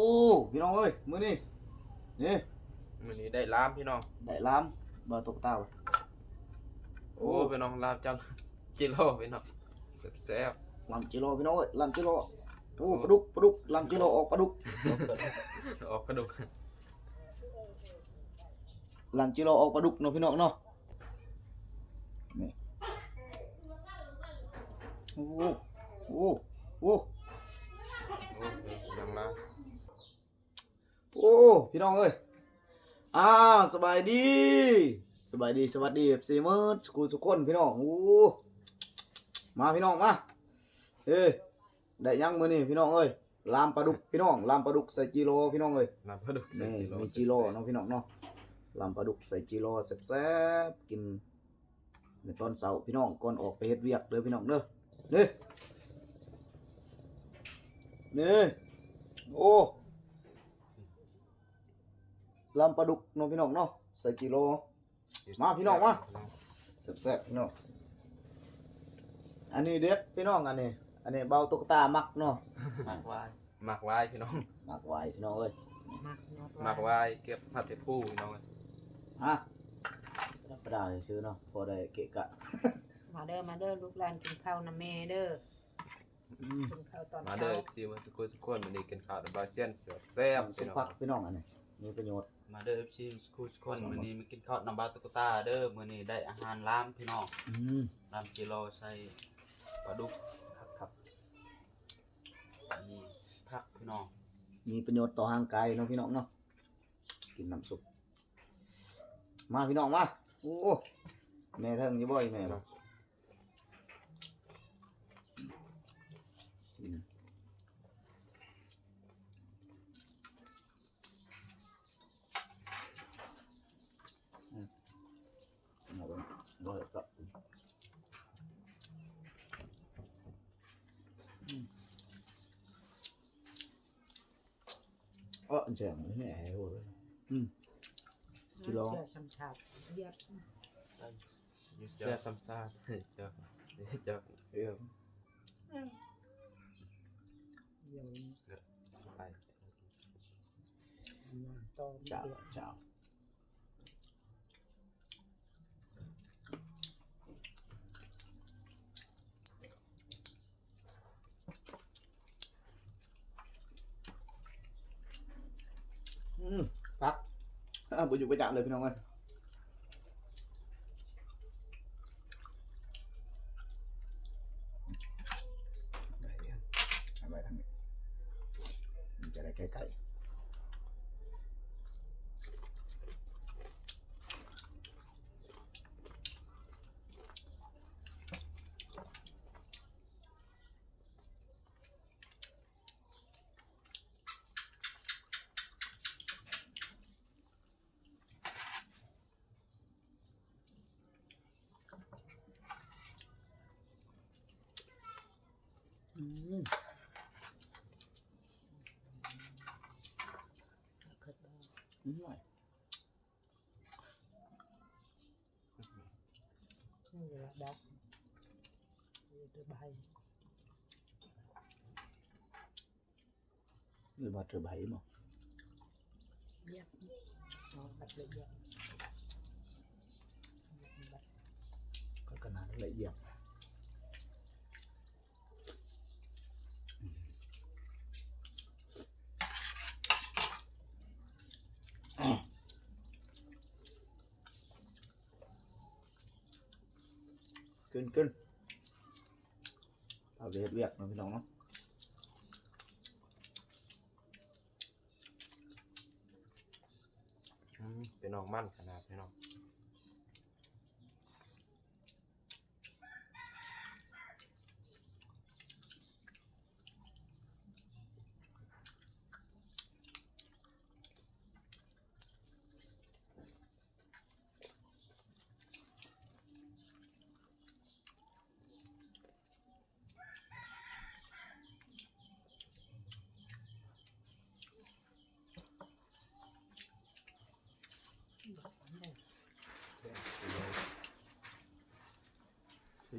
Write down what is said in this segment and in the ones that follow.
โอ้พี่น้องเอ้ยมื้อนี้นี่มื้อนี้ได้ล้ามพี่น้อง ได้ล้ามบ่ตกเต้าโอ้พี่น้องลามจังกิโลพี่น้องแซ่บลำจิโลพี่น้องเอ้ยลำจิโลโอ้ปลาดุกปลาดุกลำจิโลออกปลาดุกๆออกกระดูกลำจิโลออกปลาดุกเนาะพี่น้องเนาะนี่โอ้โอ้โอ้โอ้ยังลาม โอ้ พี่น้องเอ้ยอ้าสบายดีสบายดีสวัสดีซีเมอร์สกูสุกคนพี่น้องโอ้มาพี่น้องมาเอ้ยได้ยังมื้อนี้พี่น้องเอ้ยลามปลาดุกพี่น้องลามปลาดุกใส่จิโลพี่น้องเอ้ยลามกระดูกใส่นี่กิโลมีจิโร่เนาะพี่น้องเนาะลำปลาดุกใส่จิโร่แซ่บๆกินในตอนเสาร์พี่น้องก่อนออกไปเฮ็ดเวียกเด้อพี่น้องเด้อนี่นี่โอ้ ลำปลาดุกเนาะพี่น้องเนาะใส่จิโร่มาพี่น้องมา แซ่บๆพี่น้อง อันนี้เด็ดพี่น้องอันนี้ อันนี้เบาตุ๊กตามักเนาะหมักไว้หมักไว้พี่น้องมักไว้พี่น้องเอ้ยหมักไว้เก็บผัดเทปูพี่น้องฮะธรรมดาซื้อเนาะพอได้เกะกะมาเด้อมาเด้อลูกหลานกินข้าวนะแม่เด้ออืมกินข้าวตอนมาเช้า เด้อซีมันสุกุสุกคนมื้อนี้กินข้าวบาเซียนแซ่บๆสุพี่น้องภักพี่น้องอันนี้มีประโยชน์ มาเด้อพี่สกูสคนมื้อนี้มากินข้าวน้ำบาตุกตาเด้อมื้อนี้ได้อาหารล้ามพี่น้องอืมล้ามกิโลใส่ปลาดุกครับครับอันนี้ผักพี่น้องมีประโยชน์ต่อร่างกายเนาะพี่น้องเนาะกินน้ำซุปมาพี่น้องมาโอ้แม่เทิงอยี่บ่อยแม่บ่สิอืมเอาไว้บ่อยกับ เออแจ่มแหม่โว้ยอืมกิโลเชื่อชำชาบเยียบแซ่บซ้ำซากเฮ้ยเจ้าเจ้าเอ้ยเดี๋ยวนี้ไปต่อเจ้าเดือดเจ้าอืม ครักอะบุญอยู่ประจักเลยพี่น้องเอ้ยเอาไว้ทางนี้มันจะได้ใกล้ๆ อืม ขึ้นมา นิดหน่อย นี่แหละดัก เดือดใบหรือว่าเธอใบมั้ ไปเฮ็ดเวียกนะพี่น้องเนาะอืมพี่น้องมั่นขนาดพี่น้อง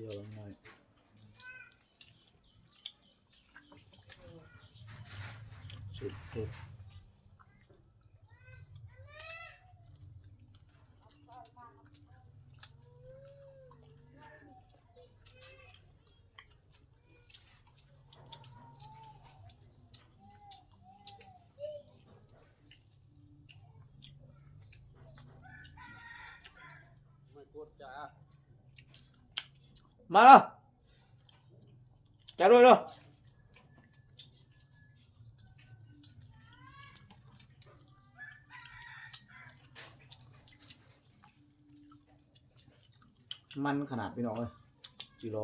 เสียวลงหน่อยสุดไม่กดจ้า มาแล้วจัดด้วยเลยมันขนาดพี่น้องเลยจิโร่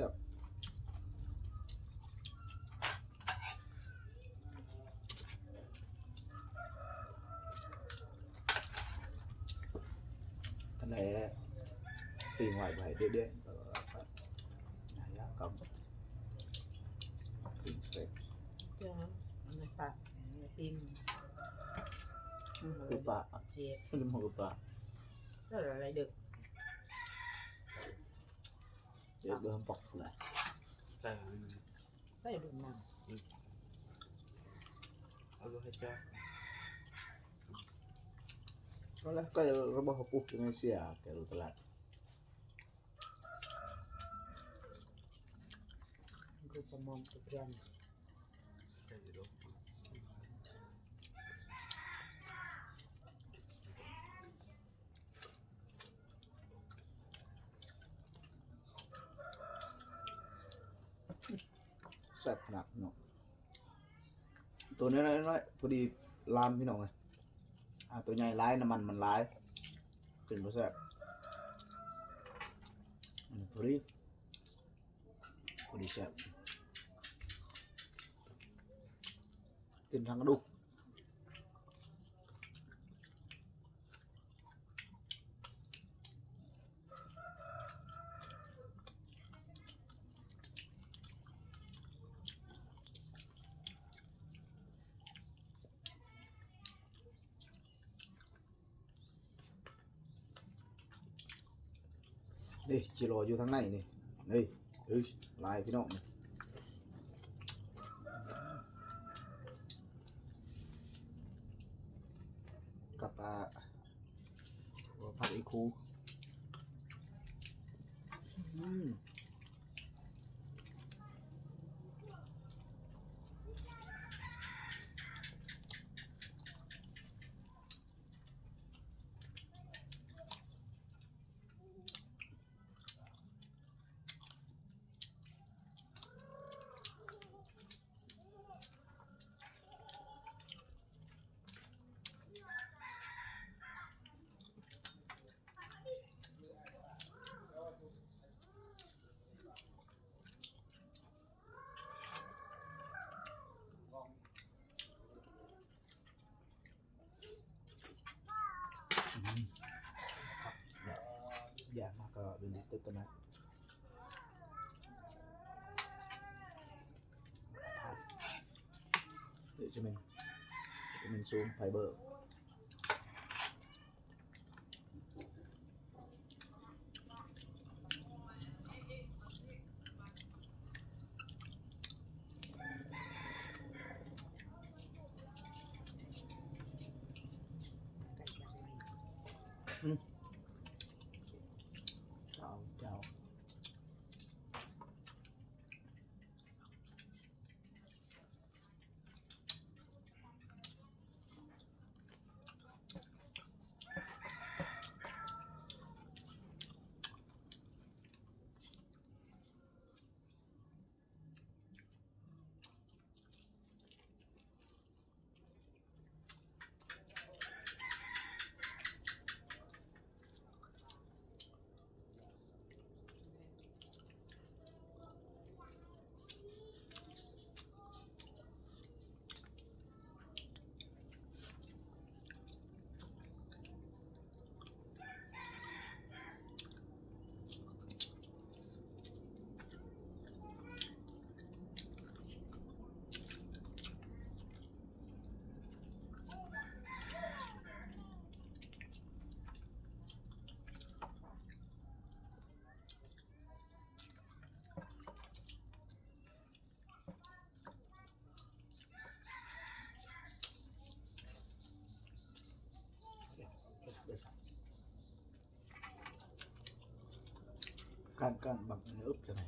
มันบักไปเยอะ ซ้อมก่อนขึ้นมาวันอย่างนี้ครับตัวนอนพี่น้องเลยเชื่อทะเลปีงไหวไหวเรื่อยๆเออครับนายะกับปีงเสร็จ เจ้ามันไม่ปักมันปิ้ง คือปลา เจ็บ ไม่ใช่หัวปลา แล้วอะไรดึก เดี๋ยวเริ่มปอกเลยแต่ได้ดูหนังเอาลูกให้จ้าก็แล้วก็ระบบปุ๊บอินโดนีเซียแต่รู้ตลาดดูประมงตะเพียนใช่ดู แซ่บขนาดพี่น้องตัวนี้น้อยๆพอดีลามพี่น้องเลยอ่าตัวใหญ่ร้ายน้ำมันมันร้ายเป็นพอแซ่บพอดีพอดีแซ่บกินทั้งกระดูก นี่จิโร่อยู่ทางในนี่นี่เฮ้ยลายพี่น้องนกับปลาผักอีคูอืมอย่ามาก เดูนี่ตัวตัวนั้นเดี๋ยวจะเป็นจะเป็นซูมไฟเบอร์ การการบังอึบจังไง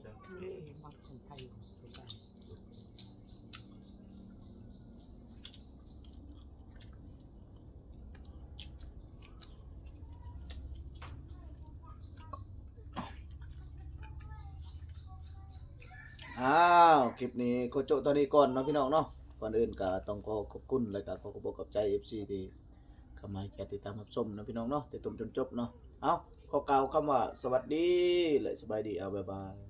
เอ๊ะมักคนไทยไม่ใช่อ้าวคลิปนี้โคโจตอนนี้ก่อนเนาะพี่น้องเนาะก่อนอื่นก็ต้องขอขอบคุณแล้วก็ขอขอบคุณขอบใจ FC ที่เข้ามาให้กติดตามรับชมนะพี่น้องเนาะแต่ต้นจนจบเนาะ เอาขอกล่าคำว่าสวัสดีและสบายดีเอาบายบาย